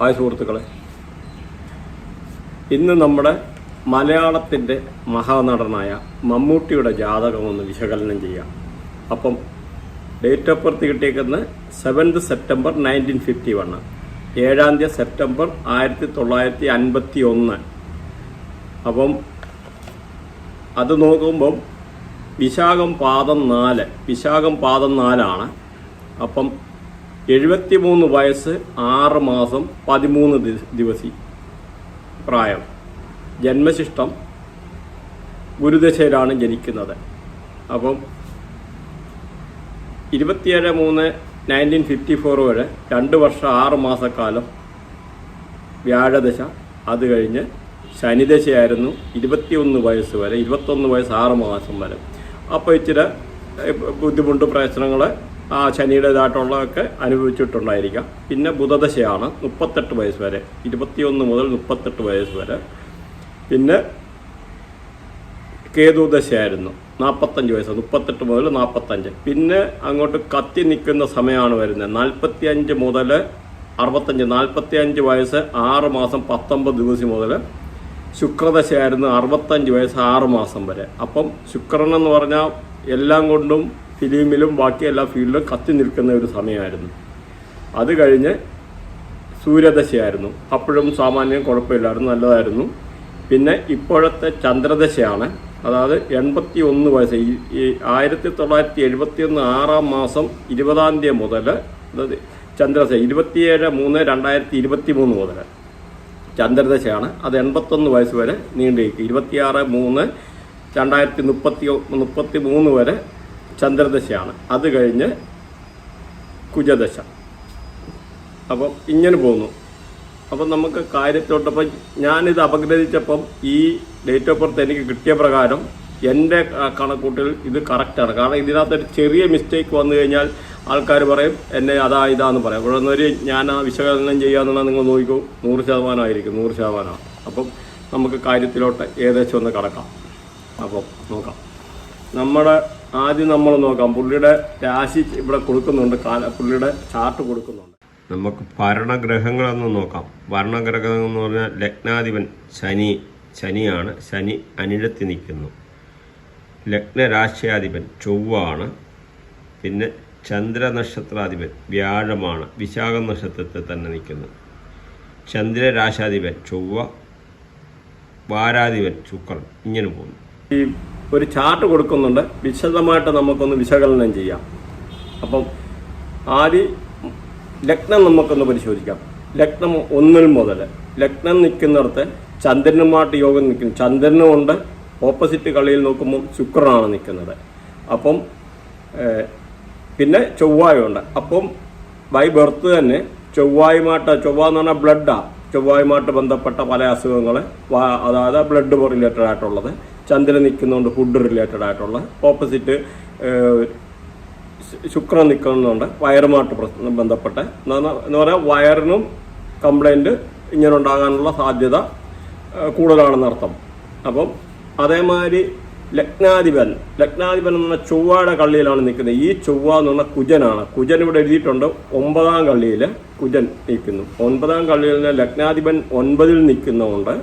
Hi സുഹൃത്തുക്കളെ. ഇന്ന് നമ്മുടെ മലയാളത്തിന്റെ മഹാനടനായ മമ്മൂട്ടിയുടെ ജാതകം ഒന്ന് വിശകലനം ചെയ്യാം. അപ്പം ഡേറ്റ് ഓഫ് ബർത്ത് കിട്ടിയേക്കുന്നത് seventh September nineteen fifty one ഏഴാം തീയതി സെപ്റ്റംബർ ആയിരത്തി തൊള്ളായിരത്തി അൻപത്തി ഒന്ന് അപ്പം അത് നോക്കുമ്പം വിശാഖം പാദം നാല്. വിശാഖം പാദം നാലാണ്. അപ്പം എഴുപത്തി മൂന്ന് വയസ്സ് ആറ് മാസം പതിമൂന്ന് ദിവ- ദിവസി. പ്രായം. ജന്മശിഷ്ടം. ഗുരുദശയിലാണ് ജനിക്കുന്നത്. അപ്പം ഇരുപത്തിയേഴ് മൂന്ന് നയന്റീൻ ഫിഫ്റ്റി ഫോർ വരെ രണ്ട് വർഷം ആറ് മാസക്കാലം വ്യാഴദശ. അത് കഴിഞ്ഞ് ശനിദശയായിരുന്നു ഇരുപത്തിയൊന്ന് വയസ്സ് വരെ ഇരുപത്തൊന്ന് വയസ്സ് ആറ് മാസം വരെ. അപ്പോൾ ഇച്ചിരി ബുദ്ധിമുട്ട് പ്രശ്നങ്ങൾ ആ ശനിയുടേതായിട്ടുള്ളതൊക്കെ അനുഭവിച്ചിട്ടുണ്ടായിരിക്കാം. പിന്നെ ബുധദശയാണ് മുപ്പത്തെട്ട് വയസ്സ് വരെ ഇരുപത്തിയൊന്ന് മുതൽ മുപ്പത്തെട്ട് വയസ്സ് വരെ. പിന്നെ കേതുദശയായിരുന്നു നാൽപ്പത്തഞ്ച് വയസ്സ് മുപ്പത്തെട്ട് മുതൽ നാൽപ്പത്തഞ്ച് പിന്നെ അങ്ങോട്ട് കത്തി നിൽക്കുന്ന സമയമാണ് വരുന്നത് നാൽപ്പത്തി അഞ്ച് മുതൽ അറുപത്തഞ്ച് നാൽപ്പത്തി അഞ്ച് വയസ്സ് ആറ് മാസം പത്തൊമ്പത് ദിവസം മുതൽ ശുക്രദശയായിരുന്നു അറുപത്തഞ്ച് വയസ്സ് ആറ് മാസം വരെ. അപ്പം ശുക്രൻ എന്ന് പറഞ്ഞാൽ എല്ലാം കൊണ്ടും ഫിലിമിലും ബാക്കി എല്ലാ ഫീൽഡിലും കത്തി നിൽക്കുന്ന ഒരു സമയമായിരുന്നു. അത് കഴിഞ്ഞ് സൂര്യദശയായിരുന്നു. അപ്പോഴും സാമാന്യം കുഴപ്പമില്ലായിരുന്നു നല്ലതായിരുന്നു. പിന്നെ ഇപ്പോഴത്തെ ചന്ദ്രദശയാണ്. അതായത് എൺപത്തി ഒന്ന് വയസ്സ്. ഈ- ആയിരത്തി തൊള്ളായിരത്തി എഴുപത്തി ഒന്ന് ആറാം മാസം ഇരുപതാം തീയതി മുതൽ അതായത് ചന്ദ്രദശ ഇരുപത്തിയേഴ് മൂന്ന് രണ്ടായിരത്തി ഇരുപത്തി മൂന്ന് മുതൽ ചന്ദ്രദശയാണ്. അത് എൺപത്തൊന്ന് വയസ്സ് വരെ നീണ്ടിരിക്കും ഇരുപത്തിയാറ് മൂന്ന് രണ്ടായിരത്തി മുപ്പത്തി മുപ്പത്തി മൂന്ന് വരെ ചന്ദ്രദശയാണ്. അത് കഴിഞ്ഞ് കുജദശ. അപ്പം ഇങ്ങനെ പോകുന്നു. അപ്പം നമുക്ക് കാര്യത്തോട്ടപ്പം ഞാനിത് അപഗ്രഹിച്ചപ്പം ഈ ഡേറ്റ് ഓഫ് ബർത്ത് എനിക്ക് കിട്ടിയ പ്രകാരം എന്റെ കണക്കൂട്ടിൽ ഇത് കറക്റ്റാണ് കാരണം ഇതിനകത്തൊരു ചെറിയ മിസ്റ്റേക്ക് വന്നു കഴിഞ്ഞാൽ ആൾക്കാർ പറയും എന്നെ അതാ ഇതാന്ന് പറയും. ഇവിടെ നിന്നൊരു ഞാൻ ആ വിശകലനം ചെയ്യാന്നുള്ളത് നിങ്ങൾ നോക്കിക്കോ. നൂറ് ശതമാനമായിരിക്കും നൂറ് ശതമാനമാണ്. അപ്പം നമുക്ക് കാര്യത്തിലോട്ട് ഏകദേശം ഒന്ന് കടക്കാം. അപ്പം നോക്കാം. നമ്മുടെ ആദ്യം നമ്മൾ നോക്കാം. പുള്ളിയുടെ രാശി ഇവിടെ കൊടുക്കുന്നുണ്ട്. പുള്ളിയുടെ ചാർട്ട് കൊടുക്കുന്നുണ്ട്. നമുക്ക് ഭരണഗ്രഹങ്ങളെന്ന് നോക്കാം. ഭരണഗ്രഹം എന്ന് പറഞ്ഞാൽ ലഗ്നാധിപൻ ശനി ശനിയാണ്. ശനി അനിഴത്തി നിൽക്കുന്നു. ലഗ്നരാശ്യാധിപൻ ചൊവ്വാണ്. പിന്നെ ചന്ദ്രനക്ഷത്രാധിപൻ വ്യാഴമാണ്. വിശാഖ നക്ഷത്രത്തിൽ തന്നെ നിൽക്കുന്നു. ചന്ദ്രരാശാധിപൻ ചൊവ്വ വാരാധിപൻ ശുക്രൻ ഇങ്ങനെ പോകുന്നു. ഈ ഒരു ചാർട്ട് കൊടുക്കുന്നുണ്ട്. വിശദമായിട്ട് നമുക്കൊന്ന് വിശകലനം ചെയ്യാം. അപ്പം ആദ്യ ലഗ്നം നമുക്കൊന്ന് പരിശോധിക്കാം. ലഗ്നം ഒന്നിൽ മുതൽ ലഗ്നം നിൽക്കുന്നിടത്ത് ചന്ദ്രനുമായിട്ട് യോഗം നിൽക്കും. ചന്ദ്രനും ഉണ്ട്. ഓപ്പോസിറ്റ് കളിയിൽ നോക്കുമ്പോൾ ശുക്രനാണ് നിൽക്കുന്നത്. അപ്പം പിന്നെ ചൊവ്വായുണ്ട്. അപ്പം ബൈ ബർത്ത് തന്നെ ചൊവ്വായുമായിട്ട് ചൊവ്വ എന്ന് പറഞ്ഞാൽ ബ്ലഡാണ് ചൊവ്വായുമായിട്ട് ബന്ധപ്പെട്ട പല അസുഖങ്ങൾ അതായത് ബ്ലഡ് റിലേറ്റഡ് ആയിട്ടുള്ളത്. ചന്ദ്രൻ നിൽക്കുന്നതുകൊണ്ട് ഫുഡ് റിലേറ്റഡ് ആയിട്ടുള്ള ഓപ്പോസിറ്റ് ശുക്രൻ നിൽക്കുന്നതുകൊണ്ട് വയറുമായിട്ട് പ്രശ്നം ബന്ധപ്പെട്ട. എന്ന് പറഞ്ഞാൽ വയറിനും കംപ്ലൈന്റ് ഇങ്ങനെ ഉണ്ടാകാനുള്ള സാധ്യത കൂടുതലാണെന്നർത്ഥം അപ്പം അതേമാതിരി ലഗ്നാധിപൻ ലഗ്നാധിപൻ എന്ന് പറഞ്ഞാൽ ചൊവ്വയുടെ കള്ളിയിലാണ് നിൽക്കുന്നത്. ഈ ചൊവ്വ എന്ന് പറഞ്ഞാൽ കുജനാണ്. കുജൻ ഇവിടെ എഴുതിയിട്ടുണ്ട്. ഒമ്പതാം കള്ളിയിൽ കുജൻ നിൽക്കുന്നു. ഒൻപതാം കള്ളിയിൽ ലഗ്നാധിപൻ ഒൻപതിൽ നിൽക്കുന്നതുകൊണ്ട്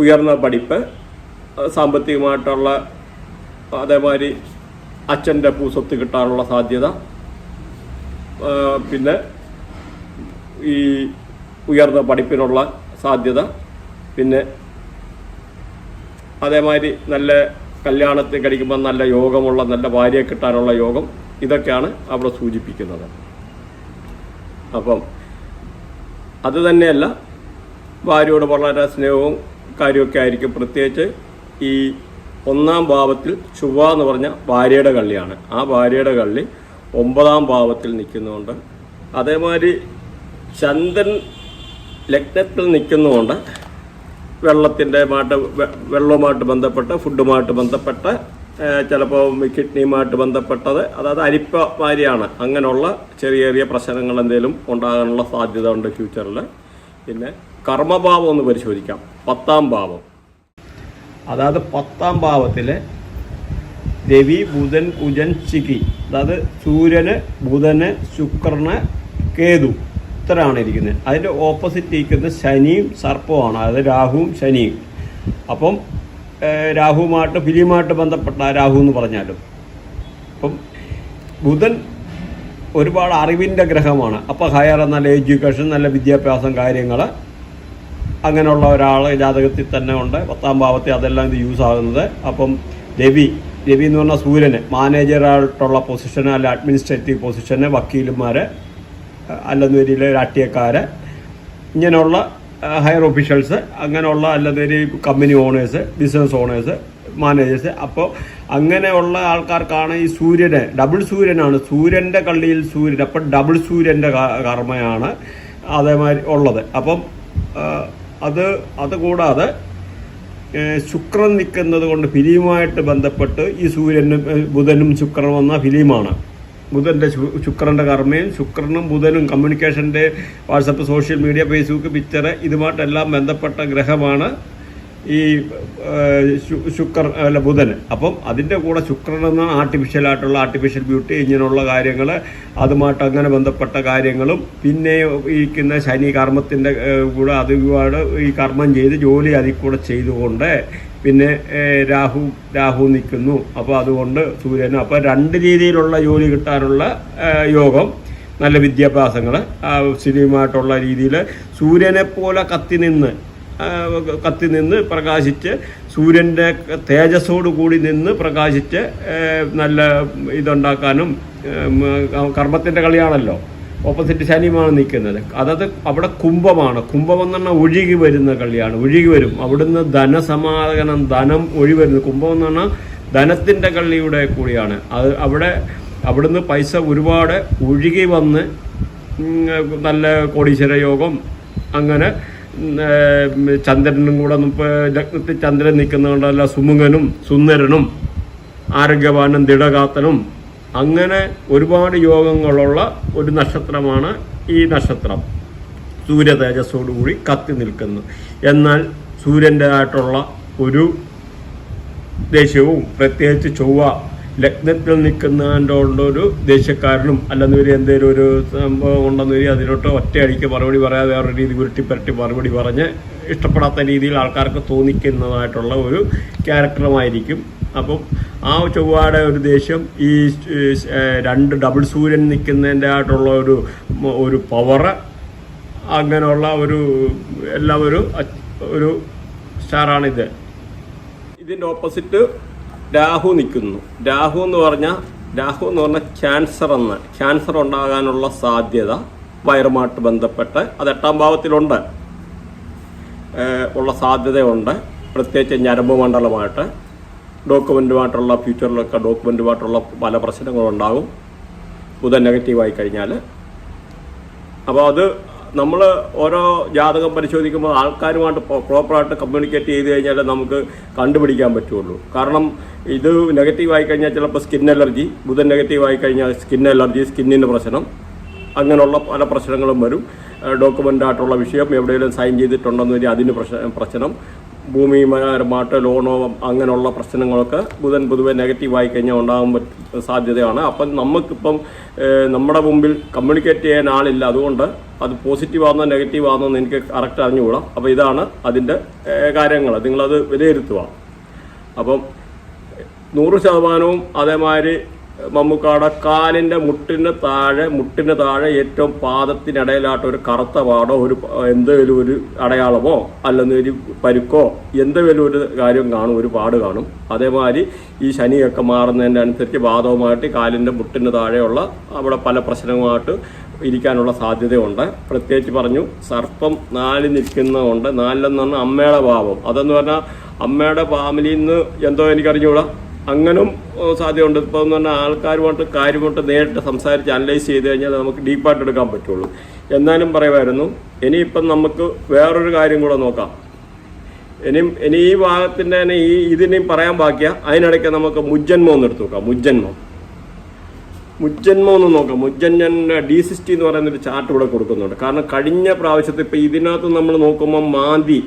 ഉയർന്ന പഠിപ്പ് സാമ്പത്തികമായിട്ടുള്ള അതേമാതിരി അച്ഛന്റെ പൂസ്വത്ത് കിട്ടാനുള്ള സാധ്യത. പിന്നെ ഈ ഉയർന്ന പഠിപ്പിനുള്ള സാധ്യത. പിന്നെ അതേമാതിരി നല്ല കല്യാണത്തിൽ കഴിക്കുമ്പോൾ നല്ല യോഗമുള്ള നല്ല ഭാര്യയെ കിട്ടാനുള്ള യോഗം ഇതൊക്കെയാണ് അവിടെ സൂചിപ്പിക്കുന്നത്. അപ്പം അത് തന്നെയല്ല ഭാര്യയോട് വളരെ സ്നേഹവും കാര്യമൊക്കെ ആയിരിക്കും. പ്രത്യേകിച്ച് ഈ ഒന്നാം ഭാവത്തിൽ ചുവ എന്ന് പറഞ്ഞ ഭാര്യയുടെ കള്ളിയാണ്. ആ ഭാര്യയുടെ കള്ളി ഒമ്പതാം ഭാവത്തിൽ നിൽക്കുന്നതുകൊണ്ട് അതേമാതിരി ചന്ദ്രൻ ലഗ്നത്തിൽ നിൽക്കുന്നതുകൊണ്ട് വെള്ളത്തിന്റെ മാട്ട് വെള്ളവുമായിട്ട് ബന്ധപ്പെട്ട ഫുഡുമായിട്ട് ബന്ധപ്പെട്ട ചിലപ്പോൾ കിഡ്നിയുമായിട്ട് ബന്ധപ്പെട്ടത് അതായത് അരിപ്പ വാരിയാണ് അങ്ങനെയുള്ള ചെറിയ ചെറിയ പ്രശ്നങ്ങൾ എന്തെങ്കിലും ഉണ്ടാകാനുള്ള സാധ്യത ഉണ്ട് ഫ്യൂച്ചറിൽ. പിന്നെ കർമ്മഭാവം ഒന്ന് പരിശോധിക്കാം. പത്താം ഭാവം. അതായത് പത്താം ഭാവത്തിലെ രവി ബുധൻ കുജൻ ചികി അതായത് സൂര്യന് ബുധന് ശുക്രന് കേതു. ഇത്രയാണ് ഇരിക്കുന്നത്. അതിന്റെ ഓപ്പോസിറ്റ് ഇരിക്കുന്നത് ശനിയും സർപ്പവുമാണ്. അതായത് രാഹുവും ശനിയും. അപ്പം രാഹുവുമായിട്ട് ഫിലിയുമായിട്ട് ബന്ധപ്പെട്ട രാഹു എന്ന് പറഞ്ഞാലും. അപ്പം ബുധൻ ഒരുപാട് അറിവിന്റെ ഗ്രഹമാണ്. അപ്പോൾ ഹയർ നല്ല എഡ്യൂക്കേഷൻ നല്ല വിദ്യാഭ്യാസം കാര്യങ്ങൾ അങ്ങനെയുള്ള ഒരാൾ ജാതകത്തിൽ തന്നെ ഉണ്ട്. പത്താം ഭാവത്തിൽ അതെല്ലാം ഇത് യൂസ് ആകുന്നത്. അപ്പം രവി രവി എന്ന് പറഞ്ഞാൽ സൂര്യന് മാനേജറായിട്ടുള്ള പൊസിഷന് അല്ല അഡ്മിനിസ്ട്രേറ്റീവ് പൊസിഷന് വക്കീലുമാർ അല്ലെന്നൊരിൽ രാഷ്ട്രീയക്കാർ ഇങ്ങനെയുള്ള ഹയർ ഒഫീഷ്യൽസ് അങ്ങനെയുള്ള അല്ലെന്നൊരു company owners business owners managers അപ്പോൾ അങ്ങനെയുള്ള ആൾക്കാർക്കാണ് ഈ സൂര്യന് ഡബിൾ സൂര്യനാണ്. സൂര്യന്റെ കള്ളിയിൽ സൂര്യൻ അപ്പം ഡബിൾ സൂര്യന്റെ കർമ്മയാണ് അതേമാതിരി ഉള്ളത്. അപ്പം അത് അതുകൂടാതെ ശുക്രൻ നിൽക്കുന്നത് കൊണ്ട് ഫിലിയുമായിട്ട് ബന്ധപ്പെട്ട് ഈ സൂര്യനും ബുധനും ശുക്രനും വന്ന ഫിലിമാണ്. ബുധന്റെ ശുക്രന്റെ കർമ്മയും ശുക്രനും ബുധനും കമ്മ്യൂണിക്കേഷന്റെ WhatsApp social media Facebook picture ഇതുമായിട്ടെല്ലാം ബന്ധപ്പെട്ട ഗ്രഹമാണ് ഈ ഏ, ശു- ശുക്ര അല്ല ബുധൻ. അപ്പം അതിന്റെ കൂടെ ശുക്രൻ എന്ന ആർട്ടിഫിഷ്യലായിട്ടുള്ള ആർട്ടിഫിഷ്യൽ ബ്യൂട്ടി ഇങ്ങനെയുള്ള കാര്യങ്ങൾ അതുമായിട്ട് അങ്ങനെ ബന്ധപ്പെട്ട കാര്യങ്ങളും പിന്നെ ഇരിക്കുന്ന ശനി കർമ്മത്തിന്റെ കൂടെ അതുപാട് ഈ കർമ്മം ചെയ്ത് ജോലി അതിൽ കൂടെ ചെയ്തുകൊണ്ട് പിന്നെ രാഹു രാഹു നിൽക്കുന്നു. അപ്പോൾ അതുകൊണ്ട് സൂര്യന് അപ്പോൾ രണ്ട് രീതിയിലുള്ള ജോലി കിട്ടാനുള്ള യോഗം നല്ല വിദ്യാഭ്യാസങ്ങൾ സിനിമയായിട്ടുള്ള രീതിയിൽ സൂര്യനെ പോലെ കത്തി നിന്ന് കത്തി നിന്ന് പ്രകാശിച്ച് സൂര്യന്റെ തേജസ്സോട് കൂടി നിന്ന് പ്രകാശിച്ച് നല്ല ഇതുണ്ടാക്കാനും കർമ്മത്തിന്റെ കളിയാണല്ലോ. ഓപ്പോസിറ്റ് ശനിയുമാണ് നിൽക്കുന്നത്. അതത് അവിടെ കുംഭമാണ്. കുംഭം എന്ന് പറഞ്ഞാൽ ഒഴുകി വരുന്ന കളിയാണ്. ഒഴുകി വരും. അവിടുന്ന് ധനസമാധാനം ധനം ഒഴി വരുന്നു കുംഭം എന്ന് പറഞ്ഞാൽ ധനത്തിന്റെ കളിയുടെ കൂടിയാണ്. അത് അവിടെ അവിടുന്ന് പൈസ ഒരുപാട് ഒഴുകി വന്ന് നല്ല കോടീശ്വര യോഗം അങ്ങനെ ചന്ദ്രനും കൂടെ ലഗ്നത്തിൽ ചന്ദ്രൻ നിൽക്കുന്നതുകൊണ്ടല്ല സുമുഖനും സുന്ദരനും ആരോഗ്യവാനും ദൃഢകാത്തനും അങ്ങനെ ഒരുപാട് യോഗങ്ങളുള്ള ഒരു നക്ഷത്രമാണ് ഈ നക്ഷത്രം. സൂര്യ തേജസ്സോടുകൂടി കത്തി നിൽക്കുന്നു. എന്നാൽ സൂര്യന്റെതായിട്ടുള്ള ഒരു ദേഷ്യവും പ്രത്യേകിച്ച് ചൊവ്വ ലഗ്നത്തിൽ നിൽക്കുന്നതിന്റെ ഒരു ദേഷ്യക്കാരനും അല്ലെന്നൊരു എന്തെങ്കിലും ഒരു സംഭവം ഉണ്ടെന്നൊരു അതിലോട്ട് ഒറ്റയടിക്ക് മറുപടി പറയാതെ വേറൊരു രീതി ഉരുട്ടിപ്പരട്ടി മറുപടി പറഞ്ഞ് ഇഷ്ടപ്പെടാത്ത രീതിയിൽ ആൾക്കാർക്ക് തോന്നിക്കുന്നതായിട്ടുള്ള ഒരു ക്യാരക്ടറുമായിരിക്കും. അപ്പം ആ ചൊവ്വയുടെ ഒരു ദേഷ്യം ഈ രണ്ട് ഡബിൾ സൂര്യൻ നിൽക്കുന്നതിന്റെ ആയിട്ടുള്ള ഒരു ഒരു പവറ് അങ്ങനെയുള്ള ഒരു എല്ലാവരും ഒരു സ്റ്റാറാണിത്. ഇതിന്റെ ഓപ്പോസിറ്റ് രാഹു നിൽക്കുന്നു. രാഹു എന്ന് പറഞ്ഞാൽ രാഹു എന്ന് പറഞ്ഞാൽ ക്യാൻസർ എന്ന് ക്യാൻസർ ഉണ്ടാകാനുള്ള സാധ്യത വയറുമായിട്ട് ബന്ധപ്പെട്ട് അത് എട്ടാം ഭാവത്തിലുണ്ട്. ഉള്ള സാധ്യതയുണ്ട്. പ്രത്യേകിച്ച് ഞരമ്പ് മണ്ഡലമായിട്ട് ഡോക്യുമെന്റുമായിട്ടുള്ള ഫ്യൂച്ചറിലൊക്കെ ഡോക്യുമെന്റുമായിട്ടുള്ള പല പ്രശ്നങ്ങളുണ്ടാകും. ബുധൻ നെഗറ്റീവായി കഴിഞ്ഞാൽ അപ്പോൾ അത് നമ്മൾ ഓരോ ജാതകം പരിശോധിക്കുമ്പോൾ ആൾക്കാരുമായിട്ട് പ്രോപ്പറായിട്ട് കമ്മ്യൂണിക്കേറ്റ് ചെയ്ത് കഴിഞ്ഞാൽ നമുക്ക് കണ്ടുപിടിക്കാൻ പറ്റുള്ളൂ. കാരണം ഇത് നെഗറ്റീവ് ആയി കഴിഞ്ഞാൽ ചിലപ്പോൾ സ്കിൻ അലർജി ബുധൻ നെഗറ്റീവ് ആയി കഴിഞ്ഞാൽ സ്കിൻ അലർജി സ്കിന്നിന്റെ പ്രശ്നം. അങ്ങനെയുള്ള പല പ്രശ്നങ്ങളും വരും. ഡോക്യുമെന്റ് ആയിട്ടുള്ള വിഷയം എവിടെയെങ്കിലും സൈൻ ചെയ്തിട്ടുണ്ടെന്ന് വരി അതിന് പ്രശ്ന പ്രശ്നം. ഭൂമിപരമായിട്ട് ലോണോ അങ്ങനെയുള്ള പ്രശ്നങ്ങളൊക്കെ ബുധൻ പൊതുവെ നെഗറ്റീവായി കഴിഞ്ഞാൽ ഉണ്ടാകാൻ പറ്റും സാധ്യതയാണ്. അപ്പം നമുക്കിപ്പം നമ്മുടെ മുമ്പിൽ കമ്മ്യൂണിക്കേറ്റ് ചെയ്യാൻ ആളില്ല. അതുകൊണ്ട് അത് പോസിറ്റീവ് ആണെന്നോ നെഗറ്റീവ് ആണെന്നോ എന്ന് എനിക്ക് കറക്റ്റ് അറിഞ്ഞുകൂടാം. അപ്പോൾ ഇതാണ് അതിന്റെ കാര്യങ്ങൾ. നിങ്ങളത് വിലയിരുത്തുക. അപ്പം നൂറ് ശതമാനവും അതേമാതിരി മമ്മൂക്കാടെ കാലിന്റെ മുട്ടിന് താഴെ മുട്ടിന് താഴെ ഏറ്റവും പാദത്തിനിടയിലായിട്ട് ഒരു കറുത്ത പാടോ ഒരു എന്തെങ്കിലും ഒരു അടയാളമോ അല്ലെങ്കിൽ ഒരു പരുക്കോ എന്തെങ്കിലും ഒരു കാര്യം കാണും ഒരു പാട് കാണും. അതേമാതിരി ഈ ശനിയൊക്കെ മാറുന്നതിന്റെ അനുസരിച്ച് വാദവുമായിട്ട് കാലിന്റെ മുട്ടിന് താഴെയുള്ള അവിടെ പല പ്രശ്നങ്ങളുമായിട്ട് ഇരിക്കാനുള്ള സാധ്യതയുണ്ട്. പ്രത്യേകിച്ച് പറഞ്ഞു സർപ്പം നാല് നിൽക്കുന്നതുകൊണ്ട് നാലിലെന്ന് പറഞ്ഞാൽ അമ്മയുടെ ഭാവം അതെന്ന് പറഞ്ഞാൽ അമ്മയുടെ ഫാമിലിയിൽ എന്തോ എനിക്കറിഞ്ഞുകൂടാ അങ്ങനും സാധ്യതയുണ്ട്. ഇപ്പോൾ എന്ന് പറഞ്ഞാൽ ആൾക്കാരുമായിട്ട് കാര്യമായിട്ട് നേരിട്ട് സംസാരിച്ച് അനലൈസ് ചെയ്ത് കഴിഞ്ഞാൽ നമുക്ക് ഡീപ്പായിട്ട് എടുക്കാൻ പറ്റുള്ളൂ. എന്നാലും പറയുമായിരുന്നു ഇനിയിപ്പം നമുക്ക് വേറൊരു കാര്യം കൂടെ നോക്കാം. ഇനിയും ഇനി ഈ ഭാഗത്തിന്റെ തന്നെ ഈ ഇതിനെയും പറയാൻ ബാക്കിയാ. അതിനിടയ്ക്ക് നമുക്ക് മുജ്ജന്മം ഒന്ന് എടുത്ത് നോക്കാം. മുജ്ജന്മം മുജ്ജന്മം ഒന്ന് നോക്കാം. മുജ്ജന്മന്റെ ഡി സിസ്റ്റി എന്ന് പറയുന്ന ഒരു ചാർട്ട് ഇവിടെ കൊടുക്കുന്നുണ്ട്. കാരണം കഴിഞ്ഞ പ്രാവശ്യത്തെ ഇപ്പം ഇതിനകത്ത് നമ്മൾ നോക്കുമ്പോൾ മാന്തി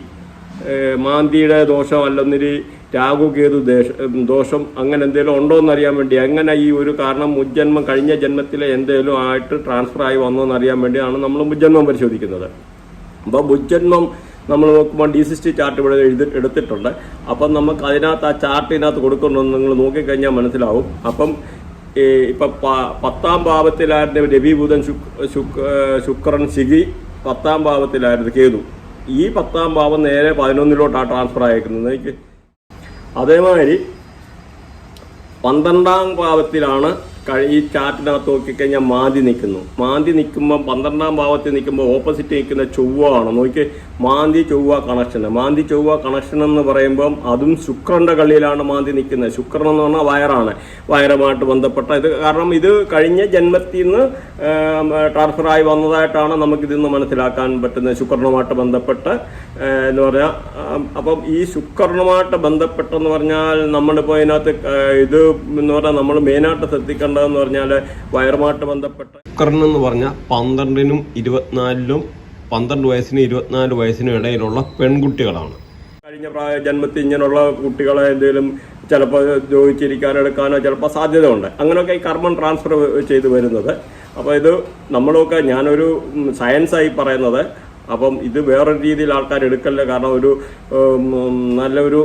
മാന്തിയുടെ ദോഷം അല്ലെന്നൊരു രാഹു കേതു ദേശ ദോഷം അങ്ങനെ എന്തെങ്കിലും ഉണ്ടോ എന്ന് അറിയാൻ വേണ്ടി അങ്ങനെ ഈ ഒരു കാരണം മുജ്ജന്മം കഴിഞ്ഞ ജന്മത്തിലെ എന്തെങ്കിലും ആയിട്ട് ട്രാൻസ്ഫർ ആയി വന്നോ എന്ന് അറിയാൻ വേണ്ടിയാണ് നമ്മൾ മുജ്ജന്മം പരിശോധിക്കുന്നത്. അപ്പോൾ മുജ്ജന്മം നമ്മൾ നോക്കുമ്പോൾ ഡി സിക്സ്റ്റി ചാർട്ട് ഇവിടെ എഴുതി എടുത്തിട്ടുണ്ട്. അപ്പം നമുക്ക് അതിനകത്ത് ആ ചാർട്ടിനകത്ത് കൊടുക്കണമെന്ന് നിങ്ങൾ നോക്കിക്കഴിഞ്ഞാൽ മനസ്സിലാവും. അപ്പം ഇപ്പം പത്താം ഭാവത്തിലായിരുന്നു രവി ബുധൻ ശുക് ശുക് ശുക്രൻ ശിഖി പത്താം ഭാവത്തിലായിരുന്നു കേതു. ഈ പത്താം ഭാവം നേരെ പതിനൊന്നിലോട്ടാണ് ട്രാൻസ്ഫർ ആയേക്കുന്നത്. എനിക്ക് അതേമാതിരി പന്ത്രണ്ടാം പാവത്തിലാണ് ഈ ചാർട്ടിനകത്ത് നോക്കിക്കഴിഞ്ഞാൽ മാന്തി നിൽക്കുന്നു. മാന്തി നിൽക്കുമ്പോൾ പന്ത്രണ്ടാം ഭാവത്തിൽ നിൽക്കുമ്പോൾ ഓപ്പോസിറ്റ് നിൽക്കുന്ന ചൊവ്വയാണ്. നോക്കി മാന്തി ചൊവ്വ കണക്ഷൻ മാന്തി ചൊവ്വ കണക്ഷൻ എന്ന് പറയുമ്പം അതും ശുക്രന്റെ കള്ളിയിലാണ് മാന്തി നിൽക്കുന്നത്. ശുക്രൻ എന്ന് പറഞ്ഞാൽ വയറാണ്. വയറുമായിട്ട് ബന്ധപ്പെട്ട ഇത്. കാരണം ഇത് കഴിഞ്ഞ ജന്മത്തിൽ നിന്ന് ട്രാൻസ്ഫർ ആയി വന്നതായിട്ടാണ് നമുക്കിതിൽ മനസ്സിലാക്കാൻ പറ്റുന്നത്. ശുക്രനുമായിട്ട് ബന്ധപ്പെട്ട് എന്ന് പറഞ്ഞാൽ അപ്പം ഈ ശുക്രനുമായിട്ട് ബന്ധപ്പെട്ടെന്ന് പറഞ്ഞാൽ നമ്മളിപ്പോൾ ഇതിനകത്ത് ഇത് എന്ന് പറഞ്ഞാൽ നമ്മൾ മെയിനായിട്ട് ശ്രദ്ധിക്കേണ്ടതെന്ന് പറഞ്ഞാൽ വയറുമായിട്ട് ബന്ധപ്പെട്ട കുക്കറിന് എന്ന് പറഞ്ഞാൽ പന്ത്രണ്ടിനും ഇരുപത്തിനാലിനും പന്ത്രണ്ട് വയസ്സിനും ഇരുപത്തിനാല് വയസ്സിനും ഇടയിലുള്ള പെൺകുട്ടികളാണ്. കഴിഞ്ഞ പ്രായ ജന്മത്തിൽ ഇങ്ങനെയുള്ള കുട്ടികളെ എന്തെങ്കിലും ചിലപ്പോൾ ജോലിച്ചിരിക്കാനോ എടുക്കാനോ ചിലപ്പോൾ സാധ്യതയുണ്ട്. അങ്ങനെയൊക്കെ ഈ കർമ്മം ട്രാൻസ്ഫർ ചെയ്ത് വരുന്നത്. അപ്പോൾ ഇത് നമ്മളൊക്കെ ഞാനൊരു സയൻസായി പറയുന്നത് അപ്പം ഇത് വേറൊരു രീതിയിൽ ആൾക്കാർ എടുക്കല്ല കാരണം ഒരു നല്ലൊരു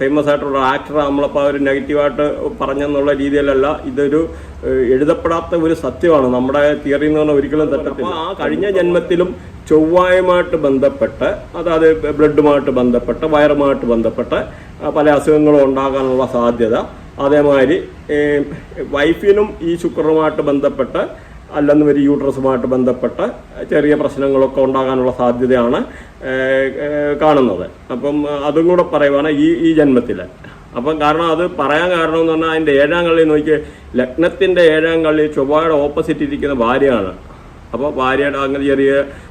ഫേമസ് ആയിട്ടുള്ള ആക്ടർ നമ്മളപ്പോൾ ഒരു നെഗറ്റീവായിട്ട് പറഞ്ഞെന്നുള്ള രീതിയിലല്ല. ഇതൊരു എഴുതപ്പെടാത്ത ഒരു സത്യമാണ്. നമ്മുടെ തിയറി എന്ന് പറഞ്ഞാൽ ഒരിക്കലും തെറ്റത്തില്ല. ആ കഴിഞ്ഞ ജന്മത്തിലും ചൊവ്വായുമായിട്ട് ബന്ധപ്പെട്ട് അതായത് ബ്ലഡുമായിട്ട് ബന്ധപ്പെട്ട് വയറുമായിട്ട് ബന്ധപ്പെട്ട് പല അസുഖങ്ങളും ഉണ്ടാകാനുള്ള സാധ്യത. അതേമാതിരി വൈഫിനും ഈ ശുക്രനുമായിട്ട് ബന്ധപ്പെട്ട് അല്ലെന്ന് വരും യൂട്രസുമായിട്ട് ബന്ധപ്പെട്ട ചെറിയ പ്രശ്നങ്ങളൊക്കെ ഉണ്ടാകാനുള്ള സാധ്യതയാണ് കാണുന്നത്. അപ്പം അതും കൂടെ പറയുവാണ് ഈ ഈ ജന്മത്തിൽ അപ്പം കാരണം അത് പറയാൻ കാരണം എന്ന് പറഞ്ഞാൽ അതിന്റെ ഏഴാം കള്ളി നോക്കി ലഗ്നത്തിന്റെ ഏഴാം കള്ളി ചൊവ്വയുടെ ഓപ്പോസിറ്റ് ഇരിക്കുന്ന ഭാര്യയാണ്. അപ്പോൾ ഭാര്യയുടെ അങ്ങനെ ചെറിയ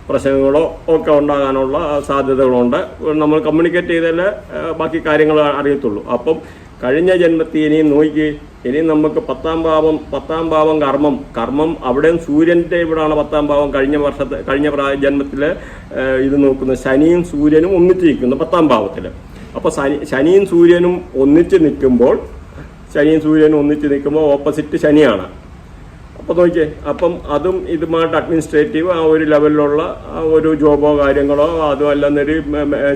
പ്രശ്നങ്ങളോ ഒക്കെ ഉണ്ടാകാനുള്ള സാധ്യതകളുണ്ട്. നമ്മൾ കമ്മ്യൂണിക്കേറ്റ് ചെയ്താലേ ബാക്കി കാര്യങ്ങൾ അറിയത്തുള്ളൂ. അപ്പം കഴിഞ്ഞ ജന്മത്തിൽ ഇനിയും നോക്കി. ഇനി നമുക്ക് പത്താം ഭാവം പത്താം ഭാവം കർമ്മം. കർമ്മം അവിടെയും സൂര്യന്റെ ഇവിടെയാണ് പത്താം ഭാവം കഴിഞ്ഞ വർഷത്തെ കഴിഞ്ഞ പ്രായ ജന്മത്തിൽ ഇത് നോക്കുന്നത്. ശനിയും സൂര്യനും ഒന്നിച്ച് നിൽക്കുന്നു പത്താം ഭാവത്തിൽ അപ്പോൾ ശനി ശനിയും സൂര്യനും ഒന്നിച്ച് നിൽക്കുമ്പോൾ ശനിയും സൂര്യനും ഒന്നിച്ച് നിൽക്കുമ്പോൾ ഓപ്പോസിറ്റ് ശനിയാണ്. അപ്പോൾ നോക്കിയേ അപ്പം അതും ഇതുമായിട്ട് അഡ്മിനിസ്ട്രേറ്റീവ് ആ ഒരു ലെവലിലുള്ള ഒരു ജോബോ കാര്യങ്ങളോ അതോ അല്ലെന്നൊരു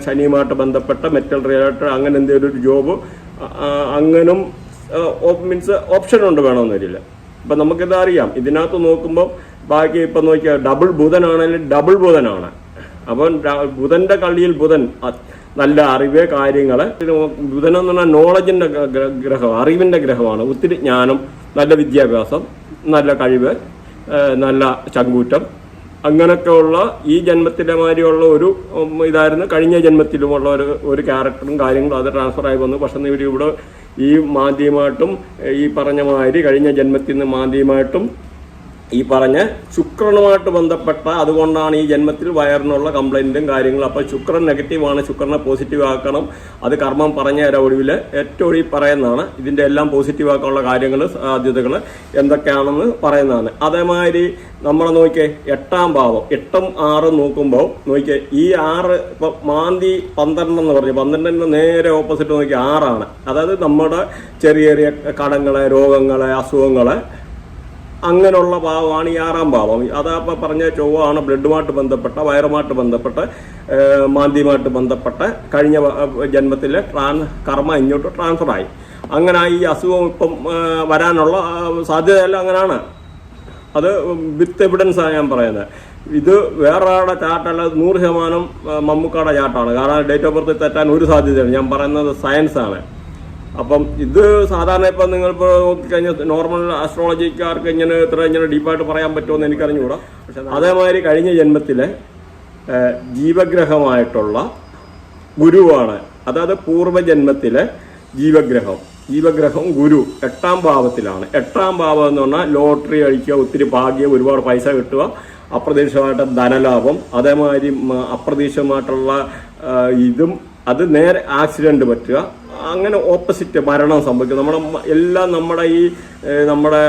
ശനിയുമായിട്ട് ബന്ധപ്പെട്ട മെറ്റൽ റിലേറ്റഡ് അങ്ങനെ എന്തെങ്കിലും ഒരു ജോബ് അങ്ങനും മീൻസ് ഓപ്ഷൻ ഉണ്ട് വേണമെന്നില്ല ഇപ്പം നമുക്കിത് അറിയാം. ഇതിനകത്ത് നോക്കുമ്പോൾ ബാക്കി ഇപ്പം നോക്കിയാൽ ഡബിൾ ബുധനാണെങ്കിൽ ഡബിൾ ബുധനാണ്. അപ്പം ബുധന്റെ കളിയിൽ ബുധൻ നല്ല അറിവ് കാര്യങ്ങൾ ബുധൻ എന്ന് പറഞ്ഞാൽ ഗ്ര- ഗ്രഹം അറിവിന്റെ ഗ്രഹമാണ്. ഒത്തിരി ജ്ഞാനം നല്ല വിദ്യാഭ്യാസം നല്ല കഴിവ് നല്ല ചങ്കൂറ്റം. അങ്ങനെയൊക്കെയുള്ള ഈ ജന്മത്തിലെ മാതിരിയുള്ള ഒരു ഇതായിരുന്നു. കഴിഞ്ഞ ജന്മത്തിലുമുള്ള ഒരു ഒരു ക്യാരക്ടറും കാര്യങ്ങളും അത് ട്രാൻസ്ഫർ ആയി വന്നു. പക്ഷേ ഇവർ ഇവിടെ ഈ മാന്ദ്യമായിട്ടും ഈ പറഞ്ഞ മാതിരി കഴിഞ്ഞ ജന്മത്തിൽ നിന്ന് മാന്ദ്യമായിട്ടും ഈ പറഞ്ഞ ശുക്രനുമായിട്ട് ബന്ധപ്പെട്ട അതുകൊണ്ടാണ് ഈ ജന്മത്തിൽ വയറിനുള്ള കംപ്ലൈന്റും കാര്യങ്ങളും. അപ്പോൾ ശുക്രൻ നെഗറ്റീവാണ് ശുക്രനെ പോസിറ്റീവ് ആക്കണം. അത് കർമ്മം പറഞ്ഞ തരാം ഒടുവിൽ ഏറ്റവും ഈ പറയുന്നതാണ് ഇതിന്റെ എല്ലാം പോസിറ്റീവ് ആക്കാനുള്ള കാര്യങ്ങൾ സാധ്യതകൾ എന്തൊക്കെയാണെന്ന് പറയുന്നതാണ്. അതേമാതിരി നമ്മൾ നോക്കിയേ എട്ടാം ഭാവം എട്ടും ആറും നോക്കുമ്പോൾ നോക്കിയേ ഈ ആറ് ഇപ്പം മാന്തി പന്ത്രണ്ട് എന്ന് പറഞ്ഞു. പന്ത്രണ്ടിന് നേരെ ഓപ്പോസിറ്റ് നോക്കി ആറാണ്. അതായത് നമ്മുടെ ചെറിയ ചെറിയ കടങ്ങളെ രോഗങ്ങളെ അസുഖങ്ങളെ അങ്ങനെയുള്ള ഭാവമാണ് ഈ ആറാം ഭാവം അതപ്പോൾ പറഞ്ഞ ചൊവ്വാണ് ബ്ലഡുമായിട്ട് ബന്ധപ്പെട്ട വയറുമായിട്ട് ബന്ധപ്പെട്ട് മാന്തിയുമായിട്ട് ബന്ധപ്പെട്ട കഴിഞ്ഞ ജന്മത്തിലെ ട്രാൻ കർമ്മ ഇങ്ങോട്ട് ട്രാൻസ്ഫർ ആയി അങ്ങനെ ഈ അസുഖം ഇപ്പം വരാനുള്ള സാധ്യതയല്ല അങ്ങനെയാണ്. അത് വിത്ത് എവിഡൻസ് ആണ് ഞാൻ പറയുന്നത്. ഇത് വേറൊരാളുടെ ചാട്ടല്ല നൂറ് ശതമാനം മമ്മൂക്കാടെ ചാട്ടാണ്. കാരണം ഡേറ്റ് ഓഫ് ബർത്ത് തെറ്റാൻ ഒരു സാധ്യതയാണ് ഞാൻ പറയുന്നത് സയൻസാണ്. അപ്പം ഇത് സാധാരണ ഇപ്പം നിങ്ങൾ ഇപ്പോൾ നോക്കിക്കഴിഞ്ഞാൽ നോർമൽ ആസ്ട്രോളജിക്കാർക്ക് ഇങ്ങനെ ഇത്ര ഇങ്ങനെ ഡീപ്പായിട്ട് പറയാൻ പറ്റുമെന്ന് എനിക്കറിഞ്ഞുകൂടാ. പക്ഷെ അതേമാതിരി കഴിഞ്ഞ ജന്മത്തിലെ ജീവഗ്രഹമായിട്ടുള്ള ഗുരുവാണ്. അതായത് പൂർവജന്മത്തിലെ ജീവഗ്രഹം. ജീവഗ്രഹം ഗുരു എട്ടാം ഭാവത്തിലാണ്. എട്ടാം ഭാവം എന്ന് പറഞ്ഞാൽ ലോട്ടറി അടിക്കുക ഒത്തിരി ഭാഗ്യം ഒരുപാട് പൈസ കിട്ടുക അപ്രതീക്ഷിതമായിട്ട് ധനലാഭം അതേമാതിരി അപ്രതീക്ഷിതമായിട്ടുള്ള ഇതും അത് നേരെ ആക്സിഡന്റ് പറ്റുക. അങ്ങനെ ഓപ്പോസിറ്റ് മരണം സംഭവിക്കും. നമ്മുടെ എല്ലാം നമ്മുടെ ഈ നമ്മുടെ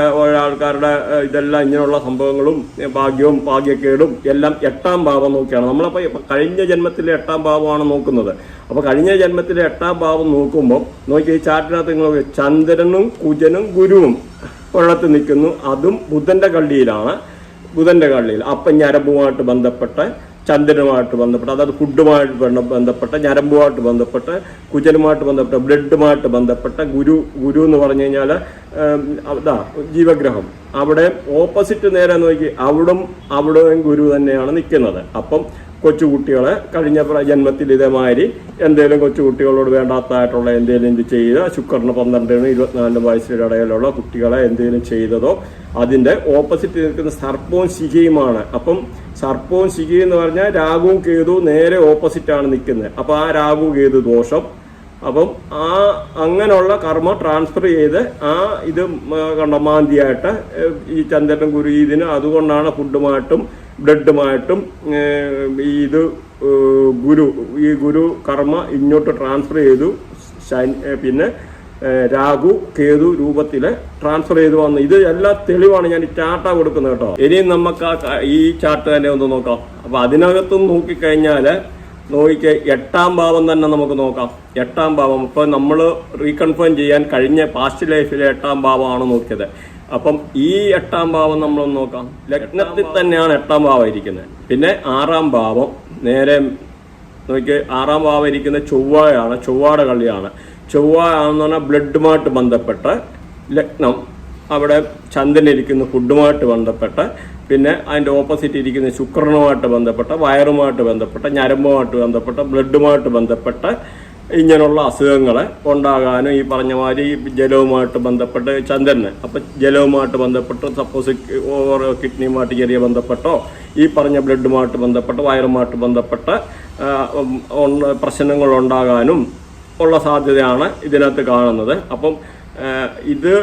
ആൾക്കാരുടെ ഇതെല്ലാം ഇങ്ങനെയുള്ള സംഭവങ്ങളും ഭാഗ്യവും ഭാഗ്യക്കേടും എല്ലാം എട്ടാം ഭാവം നോക്കിയാണ്. നമ്മളപ്പോൾ ഇപ്പൊ കഴിഞ്ഞ ജന്മത്തിലെ എട്ടാം ഭാവമാണ് നോക്കുന്നത്. അപ്പോൾ കഴിഞ്ഞ ജന്മത്തിലെ എട്ടാം ഭാവം നോക്കുമ്പോൾ നോക്കി ഈ ചാർട്ടിനകത്ത് നിങ്ങൾ ചന്ദ്രനും കുജനും ഗുരുവും വെള്ളത്ത് നിൽക്കുന്നു. അതും ബുധന്റെ കള്ളിയിലാണ്. ബുധന്റെ കള്ളിയിൽ. അപ്പം ഞരമ്പുമായിട്ട് ബന്ധപ്പെട്ട് ചന്ദ്രനുമായിട്ട് ബന്ധപ്പെട്ട അതായത് ഫുഡുമായിട്ട് ബന്ധ- ബന്ധപ്പെട്ട ഞരമ്പുമായിട്ട് ബന്ധപ്പെട്ട് കുജലുമായിട്ട് ബന്ധപ്പെട്ട ബ്ലഡുമായിട്ട് ബന്ധപ്പെട്ട ഗുരു ഗുരു എന്ന് പറഞ്ഞു കഴിഞ്ഞാൽ അതാ ജീവഗ്രഹം. അവിടെ ഓപ്പോസിറ്റ് നേരെ നോക്കി അവിടും അവിടെയും ഗുരു തന്നെയാണ് നിൽക്കുന്നത്. അപ്പം കൊച്ചുകുട്ടികളെ കഴിഞ്ഞ ജന്മത്തിൽ ഇതേമാതിരി എന്തെങ്കിലും കൊച്ചുകുട്ടികളോട് വേണ്ടാത്തതായിട്ടുള്ള എന്തെങ്കിലും ഇത് ചെയ്ത് ശുക്രന് പന്ത്രണ്ടിനും ഇരുപത്തിനാലിനും വയസ്സിന്റെ ഇടയിലുള്ള കുട്ടികളെ എന്തെങ്കിലും ചെയ്തതോ അതിന്റെ ഓപ്പോസിറ്റ് നിൽക്കുന്ന സർപ്പവും ശിഖയുമാണ്. അപ്പം സർപ്പവും ശിഖയും എന്ന് പറഞ്ഞാൽ രാഗവും കേതു നേരെ ഓപ്പോസിറ്റ് ആണ് നിൽക്കുന്നത്. അപ്പൊ ആ രാഗു കേതു ദോഷം. അപ്പം ആ അങ്ങനെയുള്ള കർമ്മ ട്രാൻസ്ഫർ ചെയ്ത് ആ ഇത് കണ്ടമാന്തിയായിട്ട് കണ്ട ഈ ചന്ദ്രനും ഗുരു ഇതിന് അതുകൊണ്ടാണ് ഫുഡുമായിട്ടും ബ്ലഡുമായിട്ടും ഇത് ഗുരു ഈ ഗുരു കർമ്മ ഇങ്ങോട്ട് ട്രാൻസ്ഫർ ചെയ്തു. പിന്നെ രാഘു കേതു രൂപത്തിൽ ട്രാൻസ്ഫർ ചെയ്തു വന്നു. ഇത് എല്ലാ തെളിവാണ് ഞാൻ ഈ ചാർട്ട കൊടുക്കുന്നത് കേട്ടോ. ഇനിയും നമുക്ക് ആ ഈ ചാർട്ട് തന്നെ ഒന്ന് നോക്കാം. അപ്പൊ അതിനകത്തും നോക്കിക്കഴിഞ്ഞാൽ നോക്കിക്ക എട്ടാം ഭാവം തന്നെ നമുക്ക് നോക്കാം. എട്ടാം ഭാവം. ഇപ്പൊ നമ്മൾ റീകൺഫേം ചെയ്യാൻ കഴിഞ്ഞ പാസ്റ്റ് ലൈഫിലെ എട്ടാം ഭാവമാണ് നോക്കിയത്. അപ്പം ഈ എട്ടാം ഭാവം നമ്മളൊന്ന് നോക്കാം. ലഗ്നത്തിൽ തന്നെയാണ് എട്ടാം ഭാവം ഇരിക്കുന്നത്. പിന്നെ ആറാം ഭാവം നേരെ നോക്കി ആറാം ഭാവം ഇരിക്കുന്ന ചൊവ്വയാണ് ചൊവ്വയുടെ കളിയാണ് ചൊവ്വ ആണെന്ന് പറഞ്ഞാൽ ബ്ലഡുമായിട്ട് ബന്ധപ്പെട്ട് ലഗ്നം. അവിടെ ചന്ദ്രൻ ഇരിക്കുന്ന ഫുഡുമായിട്ട് ബന്ധപ്പെട്ട്. പിന്നെ അതിന്റെ ഓപ്പോസിറ്റ് ഇരിക്കുന്ന ശുക്രനുമായിട്ട് ബന്ധപ്പെട്ട വയറുമായിട്ട് ബന്ധപ്പെട്ട ഞരമ്പുമായിട്ട് ബന്ധപ്പെട്ട ബ്ലഡുമായിട്ട് ബന്ധപ്പെട്ട് ഇങ്ങനെയുള്ള അസുഖങ്ങൾ ഉണ്ടാകാനും ഈ പറഞ്ഞ മാതിരി ജലവുമായിട്ട് ബന്ധപ്പെട്ട് ചന്ദ്രന്. അപ്പം ജലവുമായിട്ട് ബന്ധപ്പെട്ട് സപ്പോസ് ഓരോ കിഡ്നിയുമായിട്ട് ചെറിയ ബന്ധപ്പെട്ടോ ഈ പറഞ്ഞ ബ്ലഡുമായിട്ട് ബന്ധപ്പെട്ട് വയറുമായിട്ട് ബന്ധപ്പെട്ട് പ്രശ്നങ്ങൾ ഉണ്ടാകാനും ഉള്ള സാധ്യതയാണ് ഇതിനകത്ത് കാണുന്നത്. അപ്പം ഇത്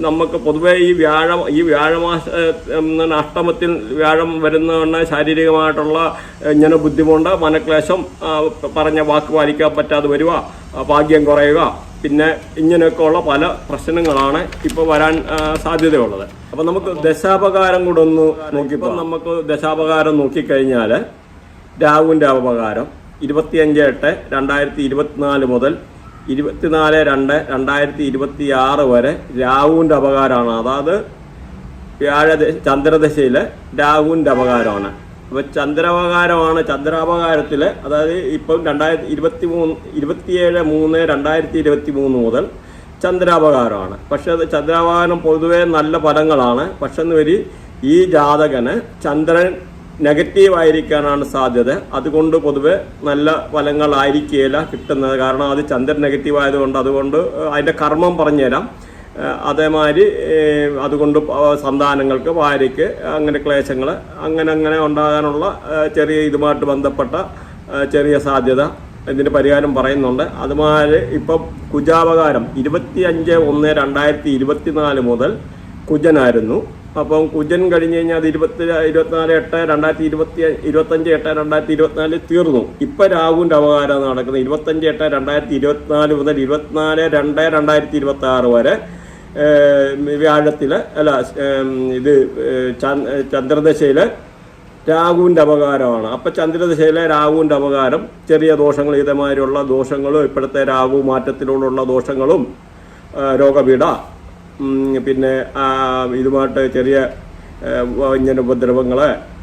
നമുക്ക് പൊതുവെ ഈ വ്യാഴ ഈ വ്യാഴമാസ അഷ്ടമത്തിൽ വ്യാഴം വരുന്നതുകൊണ്ട് ശാരീരികമായിട്ടുള്ള ഇങ്ങനെ ബുദ്ധിമുട്ട് മനക്ലേശം പറഞ്ഞ വാക്ക് പാലിക്കാൻ പറ്റാതെ വരിക ഭാഗ്യം കുറയുക പിന്നെ ഇങ്ങനെയൊക്കെ ഉള്ള പല പ്രശ്നങ്ങളാണ് ഇപ്പോൾ വരാൻ സാധ്യതയുള്ളത്. അപ്പം നമുക്ക് ദശാപകാരം കൂടെ ഒന്ന് നോക്കിയപ്പോൾ നമുക്ക് ദശാപകാരം നോക്കിക്കഴിഞ്ഞാൽ രാഹുവിന്റെ അപകാരം ഇരുപത്തിയഞ്ച് എട്ട് രണ്ടായിരത്തി ഇരുപത്തിനാല് മുതൽ ഇരുപത്തിനാല് രണ്ട് രണ്ടായിരത്തി ഇരുപത്തി ആറ് വരെ രാഹുവിന്റെ അപകാരമാണ്. അതായത് വ്യാഴ ചന്ദ്രദശയിൽ രാഹുവിന്റെ അപകാരമാണ്. അപ്പോൾ ചന്ദ്രാപകാരമാണ്. ചന്ദ്രാപകാരത്തിൽ അതായത് ഇപ്പം രണ്ടായിരത്തി ഇരുപത്തി മൂന്ന് ഇരുപത്തിയേഴ് മൂന്ന് രണ്ടായിരത്തി ഇരുപത്തി മൂന്ന് മുതൽ ചന്ദ്രാപകാരമാണ്. പക്ഷേ അത് ചന്ദ്രാപകാരം പൊതുവേ നല്ല ഫലങ്ങളാണ്. പക്ഷെ എന്ന് വരി ഈ ജാതകന് ചന്ദ്രൻ നെഗറ്റീവ് ആയിരിക്കാനാണ് സാധ്യത. അതുകൊണ്ട് പൊതുവെ നല്ല ഫലങ്ങളായിരിക്കുകയില്ല കിട്ടുന്നത്. കാരണം അത് ചന്ദ്രൻ നെഗറ്റീവ് ആയതുകൊണ്ട് അതുകൊണ്ട് അതിന്റെ കർമ്മം പറഞ്ഞുതരാം. അതേമാതിരി അതുകൊണ്ട് സന്താനങ്ങൾക്ക് ഭാര്യയ്ക്ക് അങ്ങനെ ക്ലേശങ്ങൾ അങ്ങനെ അങ്ങനെ ഉണ്ടാകാനുള്ള ചെറിയ ഇതുമായിട്ട് ബന്ധപ്പെട്ട ചെറിയ സാധ്യത ഇതിന് പരിഹാരം പറയുന്നുണ്ട്. അതുമാതിരി ഇപ്പം കുജാപകാരം ഇരുപത്തി അഞ്ച് ഒന്ന് രണ്ടായിരത്തി ഇരുപത്തിനാല് മുതൽ കുജനായിരുന്നു. അപ്പം കുജൻ കഴിഞ്ഞ് കഴിഞ്ഞാൽ അത് ഇരുപത്തി ഇരുപത്തിനാല് എട്ട് രണ്ടായിരത്തി ഇരുപത്തി ഇരുപത്തഞ്ച് എട്ട് രണ്ടായിരത്തി ഇരുപത്തിനാല് തീർന്നു. ഇപ്പം രാഹുവിന്റെ അപകാരം നടക്കുന്നത്. ഇരുപത്തഞ്ച് എട്ട് രണ്ടായിരത്തി ഇരുപത്തിനാല് മുതൽ ഇരുപത്തിനാല് രണ്ട് രണ്ടായിരത്തി ഇരുപത്തി ആറ് വരെ വ്യാഴത്തിൽ അല്ല ഇത് ചന്ദ്രദശയിൽ രാഹുവിന്റെ അപകാരമാണ് അപ്പം ചന്ദ്രദശയിലെ രാഹുവിന്റെ അപകാരം ചെറിയ ദോഷങ്ങൾ ഇതേമാതിരിയുള്ള ദോഷങ്ങളും ഇപ്പോഴത്തെ രാഹു മാറ്റത്തിലൂടെയുള്ള ദോഷങ്ങളും രോഗപീഠ പിന്നെ ഇതുമായിട്ട് ചെറിയ ഇങ്ങനെ ഉപദ്രവങ്ങൾ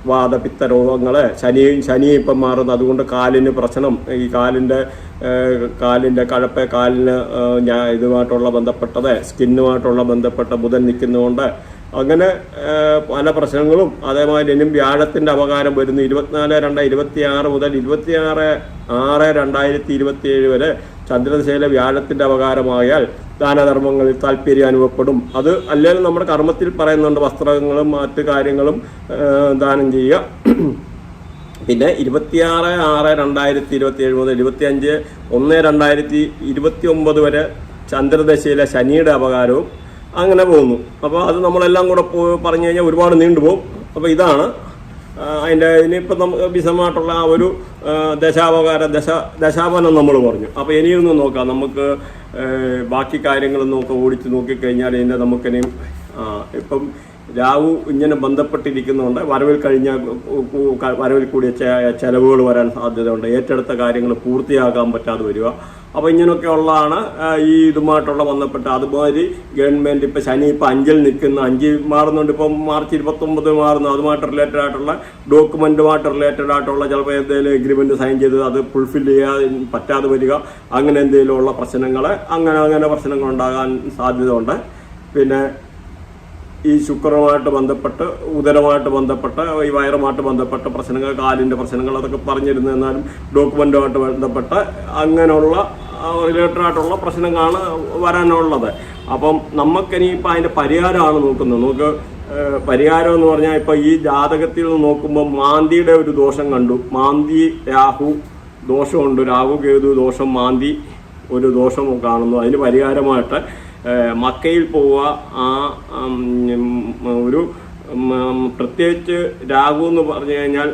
വാദപിത്ത രോഗങ്ങൾ ശനി ശനി ഇപ്പം മാറുന്നു. അതുകൊണ്ട് കാലിന് പ്രശ്നം. ഈ കാലിന്റെ കാലിന്റെ കഴപ്പ് കാലിന് ഞാൻ ഇതുമായിട്ടുള്ള ബന്ധപ്പെട്ടത് സ്കിന്നുമായിട്ടുള്ള ബന്ധപ്പെട്ട ബുധൻ നിൽക്കുന്നതുകൊണ്ട് അങ്ങനെ പല പ്രശ്നങ്ങളും അതേമാതിരി ഇനിയും വ്യാഴത്തിന്റെ അപകാരം വരുന്നു. ഇരുപത്തിനാല് രണ്ട് ഇരുപത്തി ആറ് മുതൽ ഇരുപത്തിയാറ് ആറ് രണ്ടായിരത്തി ഇരുപത്തി ഏഴ് വരെ ചന്ദ്രദശയിലെ വ്യാഴത്തിന്റെ അപകാരമായാൽ ദാനധർമ്മങ്ങളിൽ താല്പര്യം അനുഭവപ്പെടും. അത് അല്ലെങ്കിൽ നമ്മുടെ കർമ്മത്തിൽ പറയുന്നുണ്ട് വസ്ത്രങ്ങളും മറ്റു കാര്യങ്ങളും ദാനം ചെയ്യുക. പിന്നെ ഇരുപത്തിയാറ് ആറ് രണ്ടായിരത്തി ഇരുപത്തി ഏഴ് മുതൽ ഇരുപത്തിയഞ്ച് ഒന്ന് രണ്ടായിരത്തി ഇരുപത്തി ഒമ്പത് വരെ ചന്ദ്രദശയിലെ ശനിയുടെ അപകാരവും അങ്ങനെ പോകുന്നു. അപ്പോൾ അത് നമ്മളെല്ലാം കൂടെ പറഞ്ഞു കഴിഞ്ഞാൽ ഒരുപാട് നീണ്ടുപോകും. അപ്പോൾ ഇതാണ് അതിന്റെ ഇനിയിപ്പോൾ നമുക്ക് വിശദമായിട്ടുള്ള ആ ഒരു ആ, ദശാപകാര ദശ ദശാപനം നമ്മൾ പറഞ്ഞു. അപ്പോൾ ഇനിയൊന്ന് നോക്കാം. നമുക്ക് ബാക്കി കാര്യങ്ങൾ നോക്കാം ഓടിച്ച് നോക്കിക്കഴിഞ്ഞാൽ ഇതിന്റെ നമുക്കിനിയും ഇപ്പം രാഹു ഇങ്ങനെ ബന്ധപ്പെട്ടിരിക്കുന്നതുകൊണ്ട് വരവിൽ കഴിഞ്ഞ വരവിൽ കൂടിയ ചെലവുകൾ വരാൻ സാധ്യതയുണ്ട്. ഏറ്റെടുത്ത കാര്യങ്ങൾ പൂർത്തിയാക്കാൻ പറ്റാതെ വരിക. അപ്പോൾ ഇങ്ങനെയൊക്കെ ഉള്ളതാണ് ഈ ഇതുമായിട്ടുള്ള ബന്ധപ്പെട്ട അതുമാതിരി ഗവൺമെന്റ് ഇപ്പോൾ ശനി ഇപ്പോൾ അഞ്ചിൽ നിൽക്കുന്ന. അഞ്ച് മാറുന്നുണ്ട്. ഇപ്പം മാർച്ച് ഇരുപത്തൊമ്പത് മാറുന്നു. അതുമായിട്ട് റിലേറ്റഡ് ആയിട്ടുള്ള ഡോക്യുമെന്റുമായിട്ട് റിലേറ്റഡ് ആയിട്ടുള്ള ചിലപ്പോൾ എന്തെങ്കിലും എഗ്രിമെന്റ് സൈൻ ചെയ്ത് അത് ഫുൾഫിൽ ചെയ്യാൻ പറ്റാതെ വരിക. അങ്ങനെ എന്തെങ്കിലും ഉള്ള പ്രശ്നങ്ങൾ അങ്ങനെ അങ്ങനെ പ്രശ്നങ്ങൾ ഉണ്ടാകാൻ സാധ്യതയുണ്ട്. പിന്നെ ഈ ശുക്രമായിട്ട് ബന്ധപ്പെട്ട് ഉദരമായിട്ട് ബന്ധപ്പെട്ട ഈ വയറുമായിട്ട് ബന്ധപ്പെട്ട പ്രശ്നങ്ങൾ കാലിന്റെ പ്രശ്നങ്ങൾ അതൊക്കെ പറഞ്ഞിരുന്നു എന്നാലും ഡോക്യുമെന്റുമായിട്ട് ബന്ധപ്പെട്ട് അങ്ങനെയുള്ള റിലേറ്റഡ് ആയിട്ടുള്ള പ്രശ്നങ്ങളാണ് വരാനുള്ളത്. അപ്പം നമുക്കിനിയിപ്പോൾ അതിന്റെ പരിഹാരമാണ് നോക്കുന്നത്. നമുക്ക് പരിഹാരം എന്ന് പറഞ്ഞാൽ ഇപ്പോൾ ഈ ജാതകത്തിൽ നോക്കുമ്പോൾ മാന്തിയുടെ ഒരു ദോഷം കണ്ടു. മാന്തി രാഹു ദോഷമുണ്ട്. രാഹു കേതു ദോഷം മാന്തി ഒരു ദോഷം കാണുന്നു. അതിന് പരിഹാരമായിട്ട് മക്കയിൽ പോവുക ആ ഒരു പ്രത്യേകിച്ച് രാഹു എന്ന് പറഞ്ഞു കഴിഞ്ഞാൽ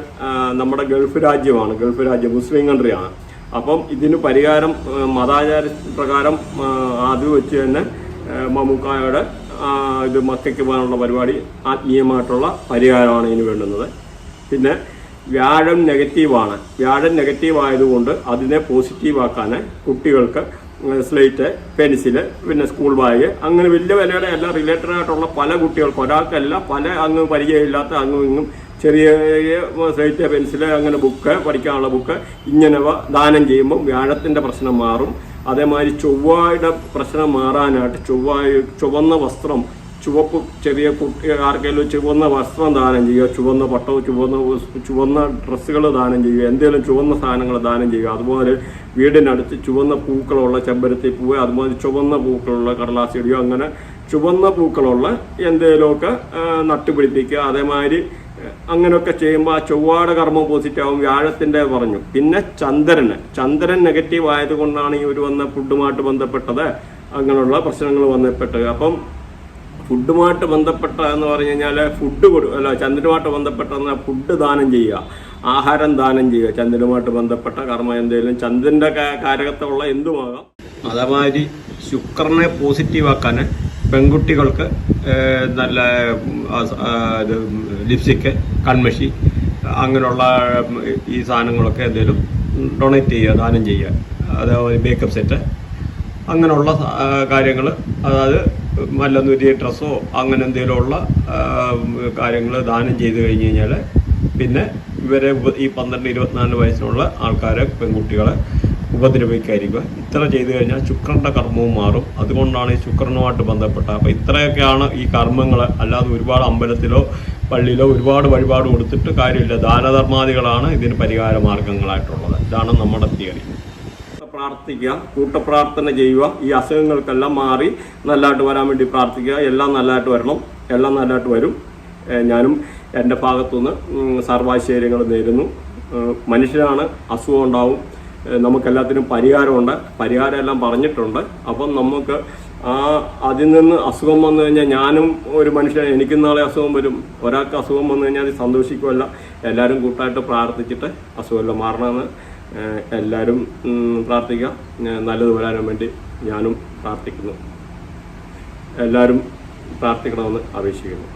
നമ്മുടെ ഗൾഫ് രാജ്യമാണ് ഗൾഫ് രാജ്യം മുസ്ലിം കൺട്രിയാണ് അപ്പം ഇതിന് പരിഹാരം മതാചാര പ്രകാരം അത് വെച്ച് തന്നെ മമ്മൂക്കായുടെ ഇത് മക്കയ്ക്ക് പോകാനുള്ള പരിപാടി ആത്മീയമായിട്ടുള്ള പരിഹാരമാണ് ഇതിന് വേണ്ടുന്നത്. പിന്നെ വ്യാഴം നെഗറ്റീവാണ്. വ്യാഴം നെഗറ്റീവ് ആയതുകൊണ്ട് അതിനെ പോസിറ്റീവ് ആക്കാൻ കുട്ടികൾക്ക് സ്ലേറ്റ് പെൻസിൽ പിന്നെ സ്കൂൾ ബാഗ് അങ്ങനെ വലിയ വിലയുടെ എല്ലാം റിലേറ്റഡ് ആയിട്ടുള്ള പല കുട്ടികൾക്ക്. ഒരാൾക്കല്ല പല അങ്ങ് പരിചയമില്ലാത്ത അങ്ങും ഇങ്ങും ചെറിയ സ്ലേറ്റ് പെൻസിൽ അങ്ങനെ ബുക്ക് പഠിക്കാനുള്ള ബുക്ക് ഇങ്ങനെ ദാനം ചെയ്യുമ്പോൾ വ്യാഴത്തിന്റെ പ്രശ്നം മാറും. അതേമാതിരി ചൊവ്വയുടെ പ്രശ്നം മാറാനായിട്ട് ചൊവ്വ ചുവന്ന വസ്ത്രം ചുവപ്പ് ചെറിയ ആർക്കെങ്കിലും ചുവന്ന വസ്ത്രം ദാനം ചെയ്യുക ചുവന്ന പട്ടവും ചുവന്ന ചുവന്ന ഡ്രസ്സുകൾ ദാനം ചെയ്യുക എന്തെങ്കിലും ചുവന്ന സാധനങ്ങൾ ദാനം ചെയ്യുക. അതുപോലെ വീടിനടുത്ത് ചുവന്ന പൂക്കളുള്ള ചെമ്പരത്തി പൂവ് അതുപോലെ ചുവന്ന പൂക്കളുള്ള കടലാസ് ചെടിയോ അങ്ങനെ ചുവന്ന പൂക്കളുള്ള എന്തെങ്കിലുമൊക്കെ നട്ടുപിടിപ്പിക്കുക. അതേമാതിരി അങ്ങനെയൊക്കെ ചെയ്യുമ്പോൾ ആ ചൊവ്വാട കർമ്മം പോസിറ്റീവ് ആവും. വ്യാഴത്തിന്റെ പറഞ്ഞു. പിന്നെ ചന്ദ്രന്. ചന്ദ്രൻ നെഗറ്റീവ് ആയതുകൊണ്ടാണ് ഈ ഒരു വന്ന ഫുഡുമായിട്ട് ബന്ധപ്പെട്ടത്. അങ്ങനെയുള്ള പ്രശ്നങ്ങൾ വന്നപ്പെട്ടത്. അപ്പം ഫുഡുമായിട്ട് ബന്ധപ്പെട്ട എന്ന് പറഞ്ഞു കഴിഞ്ഞാൽ ഫുഡ് കൊടു അല്ല ചന്ദ്രനുമായിട്ട് ബന്ധപ്പെട്ട ഫുഡ് ദാനം ചെയ്യുക. ആഹാരം ദാനം ചെയ്യുക. ചന്ദ്രനുമായിട്ട് ബന്ധപ്പെട്ട കർമ്മം എന്തെങ്കിലും ചന്ദ്രന്റെ കാരകത്തുള്ള എന്തുമാകാം? അതേമാതിരി ശുക്രനെ പോസിറ്റീവ് ആക്കാൻ പെൺകുട്ടികൾക്ക് നല്ല ലിപ്സ്റ്റിക്ക് കൺമഷി അങ്ങനെയുള്ള ഈ സാധനങ്ങളൊക്കെ എന്തെങ്കിലും ഡൊണേറ്റ് ചെയ്യുക ദാനം ചെയ്യുക. അതേപോലെ മേക്കപ്പ് സെറ്റ് അങ്ങനെയുള്ള കാര്യങ്ങൾ അതായത് മല്ലന്നൂരി ഡ്രസ്സോ അങ്ങനെ എന്തെങ്കിലുമുള്ള കാര്യങ്ങൾ ദാനം ചെയ്ത് കഴിഞ്ഞ് കഴിഞ്ഞാൽ പിന്നെ ഇവരെ ഈ പന്ത്രണ്ട് ഇരുപത്തിനാല് വയസ്സിനുള്ള ആൾക്കാരെ പെൺകുട്ടികളെ ഉപദ്രവിക്കായിരിക്കുക ഇത്ര ചെയ്തു കഴിഞ്ഞാൽ ശുക്രന്റെ കർമ്മവും മാറും. അതുകൊണ്ടാണ് ഈ ശുക്രനുമായിട്ട് ബന്ധപ്പെട്ട. അപ്പോൾ ഇത്രയൊക്കെയാണ് ഈ കർമ്മങ്ങൾ അല്ലാതെ ഒരുപാട് അമ്പലത്തിലോ പള്ളിയിലോ ഒരുപാട് വഴിപാട് കൊടുത്തിട്ട് കാര്യമില്ല. ദാനധർമാദികളാണ് ഇതിന് പരിഹാര മാർഗങ്ങളായിട്ടുള്ളത്. ഇതാണ് നമ്മുടെ തിയറി. പ്രാർത്ഥിക്കുക കൂട്ടപ്രാർത്ഥന ചെയ്യുക ഈ അസുഖങ്ങൾക്കെല്ലാം മാറി നല്ലതായിട്ട് വരാൻ വേണ്ടി പ്രാർത്ഥിക്കുക. എല്ലാം നല്ലതായിട്ട് വരണം. എല്ലാം നല്ലതായിട്ട് വരും. ഞാനും എന്റെ ഭാഗത്തുനിന്ന് സർവാശ്ചര്യങ്ങൾ നേരുന്നു. മനുഷ്യനാണ് അസുഖം ഉണ്ടാവും. നമുക്കെല്ലാത്തിനും പരിഹാരമുണ്ട്. പരിഹാരം എല്ലാം പറഞ്ഞിട്ടുണ്ട്. അപ്പം നമുക്ക് ആ അതിൽ നിന്ന് അസുഖം വന്നു കഴിഞ്ഞാൽ ഞാനും ഒരു മനുഷ്യൻ എനിക്ക് നാളെ അസുഖം വരും. ഒരാൾക്ക് അസുഖം വന്നു കഴിഞ്ഞാൽ അത് സന്തോഷിക്കുമല്ല. എല്ലാവരും കൂട്ടായിട്ട് പ്രാർത്ഥിച്ചിട്ട് അസുഖമെല്ലാം മാറണമെന്ന് എല്ലാവരും പ്രാർത്ഥിക്കാം. നല്ലത് വരാനും വേണ്ടി ഞാനും പ്രാർത്ഥിക്കുന്നു. എല്ലാവരും പ്രാർത്ഥിക്കണമെന്ന് അപേക്ഷിക്കുന്നു.